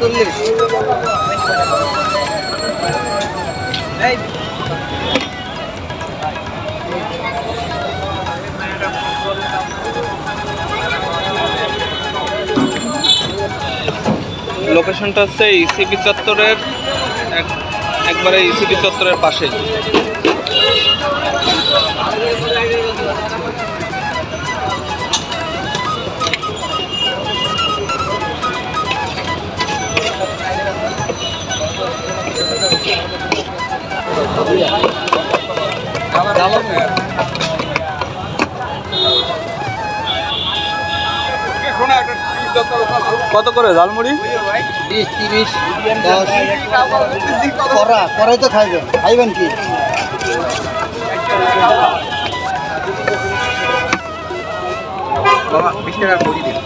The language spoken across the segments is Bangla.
চল্লিশ। লোকেশনটা হচ্ছে ইসিবি চত্বরের একবারে ইসিবি চত্বরের পাশে কত করে ঝালমুড়ি? বিশ তিরিশ দশ। করা করাই তো খাইবেন খাইবেন কি? বিশ টাকা করে দিন।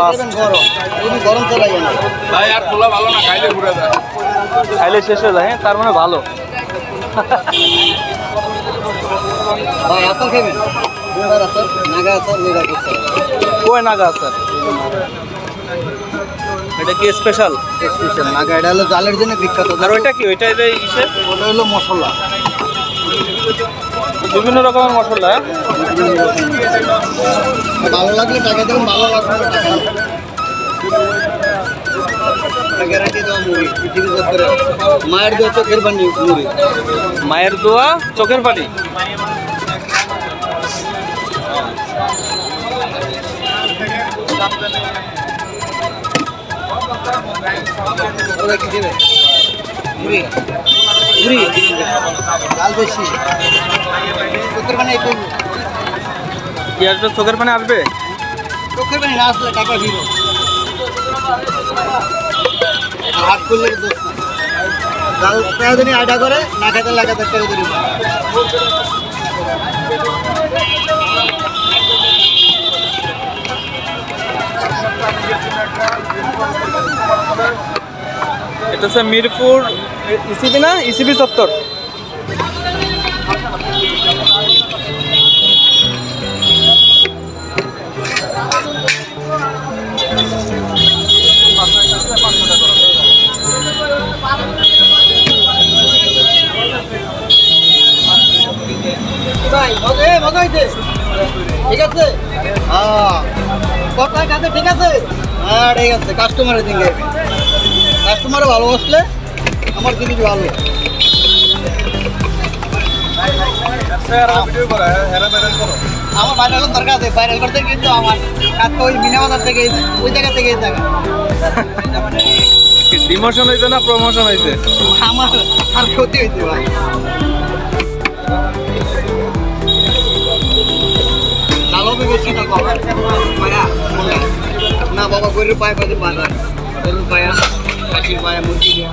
অনেক গরম। তুমি গরম তো লাগে না ভাই আর খোলা ভালো না খাইলে ঘুরে যায়। খাইলে শেষ হয়ে যায় হ্যাঁ, তার মানে ভালো। ভাই খাবেন? নাগা কয় নাগা স্যার এটা কি স্পেশাল স্পেশাল নাগা এটা হলো জালের জন্য বিখ্যাত। আর ওইটা কি ওইটা ইসে? ওটা হলো মশলা। বিভিন্ন রকমের মশলা? ভালো লাগলে টাকা দেবেন ভালো মায়ের দেওয়া চোখের বানি মুড়ি। মায়ের দোয়া চোখের পানি? ওরা কি দেবে? মুড়ি। মুড়ি ডাল বেশি চোখের একটু কি আসবে? চোখের পানি আসবে? চোখের বানি না আসলে টাকা দিল হাত করলে দোষ দিনই আডা করে না খেতে লাগাতে টাকা দিল এটা হচ্ছে মিরপুর ইসিবি না? ইসিবি চত্বর। ঠিক আছে? হ্যাঁ। কাছে ঠিক আছে? হ্যাঁ ঠিক আছে। কাস্টমারের দিকে। কাস্টমারে ভালোবাসলে আমার জিনিস ভালো। আমার ভাইরাল দরকার আছে ভাইরাল করতে কিন্তু আমার কাজ তো ওই মিনা বাজার থেকে ওই জায়গা থেকে জায়গা ডিমোশন হয়েছে না প্রমোশন হয়েছে আমার আর ক্ষতি হয়েছে ভাই। লাল হবে বেশি না কম। মায়া না বাবা গরুর পায়ে পাতে বাঁধা গরুর পায়া কাশির পায়া মুরগি দেয়া